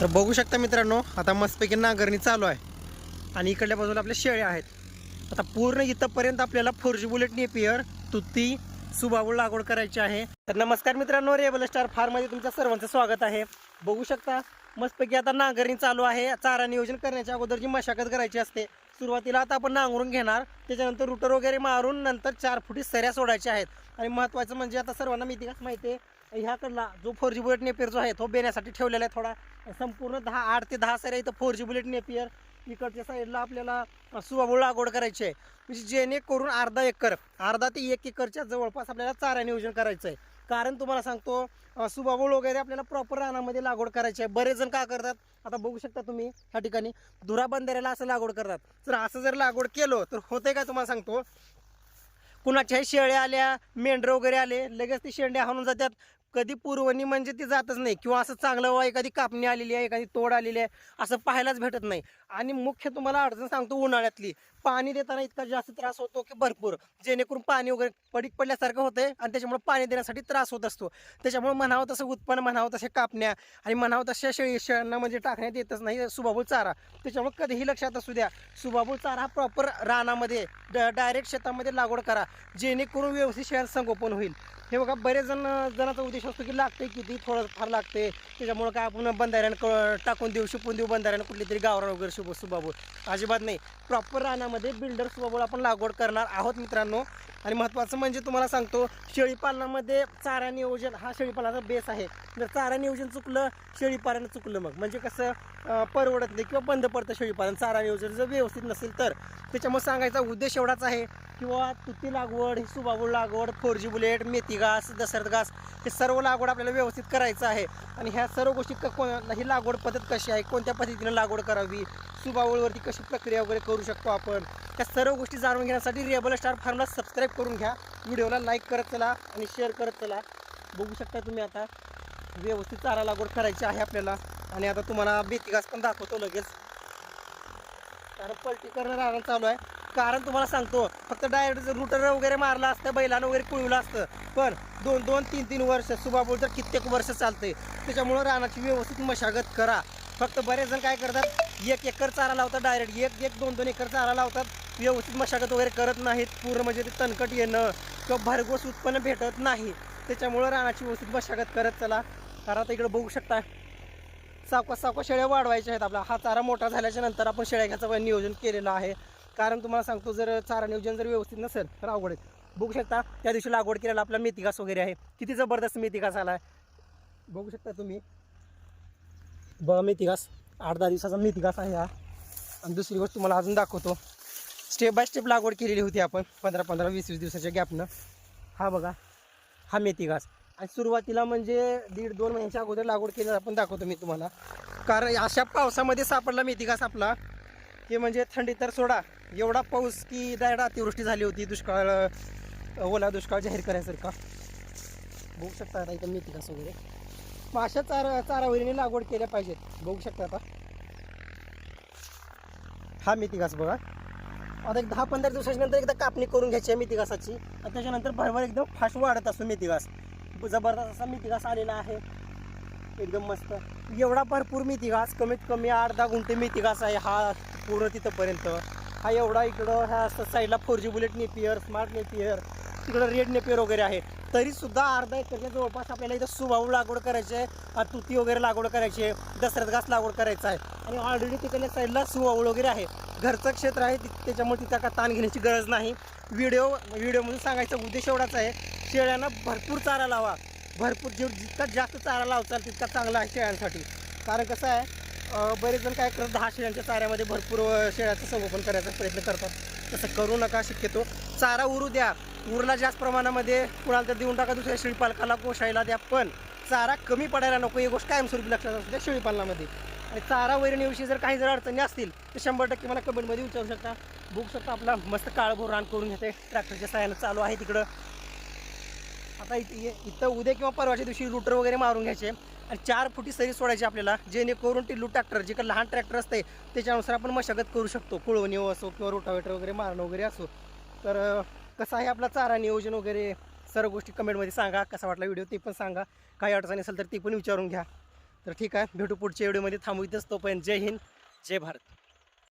तर बघू शकता मित्रांनो आता मस्तपैकी नांगरणी चालू आहे. आणि इकडल्या बाजूला आपल्या शेळ्या आहेत. आता पूर्ण इथंपर्यंत आपल्याला फोरजी बुलेट नेपियर तुती सुबाबूळ लागवड करायची आहे. तर नमस्कार मित्रांनो रेबल स्टार फार्ममध्ये तुमचं सर्वांचं स्वागत आहे. बघू शकता मस्तपैकी आता नांगरणी चालू आहे. चारा नियोजन करण्याच्या अगोदर जी मशागत करायची असते सुरुवातीला आता आपण नांगरून घेणार. त्याच्यानंतर रुटर वगैरे मारून नंतर चार फुटी सऱ्या सोडायच्या आहेत. आणि महत्त्वाचं म्हणजे आता सर्वांना मी का? माहिती आहे ह्याकडला जो फोर जी बुलेट नेपियर जो आहे तो बेण्यासाठी ठेवलेला आहे थोडा. संपूर्ण दहा आठ ते दहा साऱ्या इथं फोर जी बुलेट नेपियर इकडच्या साईडला आपल्याला सुबाबूळ लागवड करायची आहे. म्हणजे जेणेकरून अर्धा एकर अर्धा ते एक एकरच्या जवळपास आपल्याला चारा नियोजन करायचं आहे कारण तुम्हाला सांगतो अं, सुबाबूळ वगैरे आपल्याला प्रॉपर रानामध्ये लागवड करायची आहे. बरेच जण काय करतात? आता बघू शकता तुम्ही ह्या ठिकाणी धुरा बंधाऱ्याला असं लागवड करतात. तर असं जर लागवड केलं तर होतंय का तुम्हाला सांगतो? कुणाच्याही शेळ्या आल्या मेंढरं वगैरे आले लगेच ते शेंड्या हाणून जातात. कधी पुरवणी म्हणजे ती जातच नाही. किंवा असं चांगलं वा एखादी कापणी आलेली आहे एखादी तोड आलेली आहे असं पाहायलाच भेटत नाही. आणि मुख्य तुम्हाला अडचण सांगतो उन्हाळ्यातली. पाणी देताना इतका जास्त त्रास होतो की भरपूर. जेणेकरून पाणी वगैरे पडीक पडल्यासारखं होतं आणि त्याच्यामुळे पाणी देण्यासाठी त्रास होत असतो. त्याच्यामुळे म्हणावं तसं उत्पन्न म्हणावं तसे कापण्या आणि म्हणावं तशा शेळी शेळ्यांना म्हणजे टाकण्यात येतच नाही. सुबाबूळ चारा. त्याच्यामुळे कधीही लक्षात असू द्या सुबाबूळ चारा हा प्रॉपर रानामध्ये डायरेक्ट शेतामध्ये लागवड करा. जेणेकरून व्यवस्थित शेळ्यांचं संगोपन होईल. हे बघा बरेच जण जणांचा उद्देश असतो की लागते किती थोडं फार लागते त्याच्यामुळं काय आपण बंधाऱ्यानं क टाकून देऊ शिपून देऊ बंधाऱ्यानं कुठली तरी गावरा वगैरे शुभ सुबाबू अजिबात नाही. प्रॉपर रानामध्ये बिल्डर सुबाबूळ आपण लागवड करणार आहोत मित्रांनो. आणि महत्त्वाचं म्हणजे तुम्हाला सांगतो शेळीपालनामध्ये चारा नियोजन हा शेळीपालनाचा बेस आहे. जर चारा नियोजन चुकलं शेळीपालन चुकलं मग. म्हणजे कसं परवडत नाही किंवा बंद पडतं शेळीपालन. चारा नियोजन जर व्यवस्थित नसेल तर. त्याच्यामुळे सांगायचा उद्देश एवढाच आहे किंवा तुती लागवड ही सुबाबूळ लागवड फोर जी बुलेट मेथी घास दसरत घास हे सर्व लागवड आपल्याला व्यवस्थित करायचं आहे. आणि ह्या सर्व गोष्टी क- ही लागवड पद्धत कशी आहे कोणत्या पद्धतीने लागवड करावी सुबावळवरती कशी प्रक्रिया वगैरे करू शकतो आपण त्या सर्व गोष्टी जाणून घेण्यासाठी रेबल स्टार फार्मला सबस्क्राईब करून घ्या. व्हिडिओला लाईक करत चला आणि शेअर करत चला. बघू शकता तुम्ही आता व्यवस्थित चारा लागवड करायची आहे आपल्याला. आणि आता तुम्हाला बेती पण दाखवतो लगेच. कारण पलटी करणं राहणं चालू आहे. कारण तुम्हाला सांगतो फक्त डायरेक्ट जर रुटर वगैरे मारलं असतं बैलानं वगैरे कुळवलं असतं पण दोन दोन तीन तीन वर्ष सुबाबोल तर कित्येक वर्ष चालते त्याच्यामुळं रानाची व्यवस्थित मशागत करा. फक्त बरेच जण काय करतात एक एकर चारा लावतात डायरेक्ट एक एक दोन दोन एकर चारा लावतात व्यवस्थित मशागत वगैरे करत नाहीत पूर्ण म्हणजे ते तणकट येणं किंवा भरघोस उत्पन्न भेटत नाही. त्याच्यामुळं रानाची व्यवस्थित मशागत करत चला. कारण आता इकडं बघू शकता सावकाश सावका शेळ्या वाढवायच्या आहेत आपला हा चारा मोठा झाल्याच्यानंतर आपण शेळ्या घ्यायचं नियोजन केलेलं आहे. कारण तुम्हाला सांगतो जर चारा नियोजन जर व्यवस्थित नसेल तर अवघड आहे. बघू शकता त्या दिवशी लागवड केलेला आपला मेथिकास वगैरे आहे. किती जबरदस्त मेथी आला आहे बघू शकता तुम्ही बघा मेथी घास. आठ दहा दिवसाचा मेथी घास आहे हा. आणि दुसरी गोष्ट तुम्हाला अजून दाखवतो. स्टेप बाय स्टेप लागवड केलेली होती आपण. पंधरा पंधरा वीस वीस दिवसाच्या गॅपनं हा बघा हा मेथी घास. आणि सुरुवातीला म्हणजे दीड दोन महिन्याच्या अगोदर लागवड केलेलं आपण दाखवतो मी तुम्हाला. कारण अशा पावसामध्ये सापडला मेथी घास आपला. की म्हणजे थंडी तर सोडा. एवढा पाऊस की डायरेक्ट अतिवृष्टी झाली होती दुष्काळ ओला दुष्काळ जाहीर करायसारखा बघू शकता आता इथं मेथी घास वगैरे. मग अशा चारा चारावरीने लागवड केल्या पाहिजेत. बघू शकता आता. हा मेथी घास बघा. आता एक दहा पंधरा दिवसाच्या नंतर एकदा कापणी करून घ्यायची आहे मेथी घासाची आणि त्याच्यानंतर भरभर एकदम फास्ट वाढत असतो मेथी घास जबरदस्त असा मेथी घास आलेला आहे. एकदम मस्त. एवढा भरपूर मेथी घास कमीत कमी आठ दहा गुंठे मेथी घास आहे हा पूर्ण तिथंपर्यंत. हा एवढा इकडं ह्या साईडला four G bullet napier smart napier तिकडं रेड नेपियर वगैरे आहे. तरी सुद्धा अर्धा एकरच्या जवळपास आपल्याला इथं सुभाऊ लागवड करायची आहे. तुती वगैरे लागवड करायची आहे. दसऱ्यात घास लागवड करायचा आहे. आणि ऑलरेडी तिकडल्या साईडला सुबाऊळ वगैरे आहे. घरचं क्षेत्र आहे त्याच्यामुळे तिथं का ताण घेण्याची गरज नाही. व्हिडिओ व्हिडिओमधून सांगायचा उद्देश एवढाच आहे. शेळ्यांना भरपूर चारा लावा. भरपूर जीव जितका जास्त चारा लावचाल तितका चांगला आहे शेळ्यांसाठी. कारण कसं आहे बरेच जण काय करतात दहा शेळ्यांच्या चाऱ्यामध्ये भरपूर शेळ्याचं संगोपन करायचा प्रयत्न करतात. तसं करू नका शक्यतो. चारा उरू द्या. उरला जास्त प्रमाणामध्ये कुणाला तर देऊन टाका दुसऱ्या शेळीपालकाला पोषायला द्या पण चारा कमी पडायला नको ही गोष्ट कायमस्वरूपी लक्षात असू द्या शेळीपालनामध्ये. आणि चारा वैरणीविषयी जर काही जर अडचणी असतील तर शंभर टक्के मला कमेंटमध्ये विचारू शकता. बुक शकता आपला मस्त काळभोर रान करून घेते. ट्रॅक्टरच्या साह्यानं चालू आहे तिकडं. आता इथे इथं उद्या किंवा परवाच्या दिवशी लुटर वगैरे मारून घ्यायचे. आणि चार फुटी सरी सोडायची आपल्याला जेणेकरून टिल्लू ट्रॅक्टर जे काही लहान ट्रॅक्टर असते त्याच्यानुसार आपण मशागत करू शकतो. कुळवणी असो किंवा रोटावेटर वगैरे मारणं वगैरे असो. तर कसं आहे आपला चारा नियोजन वगैरे? सर्व गोष्टी कमेंटमध्ये सांगा. कसा वाटला व्हिडिओ ते पण सांगा. काही अडचणी असेल तर ती पण विचारून घ्या. तर ठीक आहे भेटू पुढच्या व्हिडिओमध्ये. थांबू इथंच तोपर्यंत. जय हिंद. जय भारत.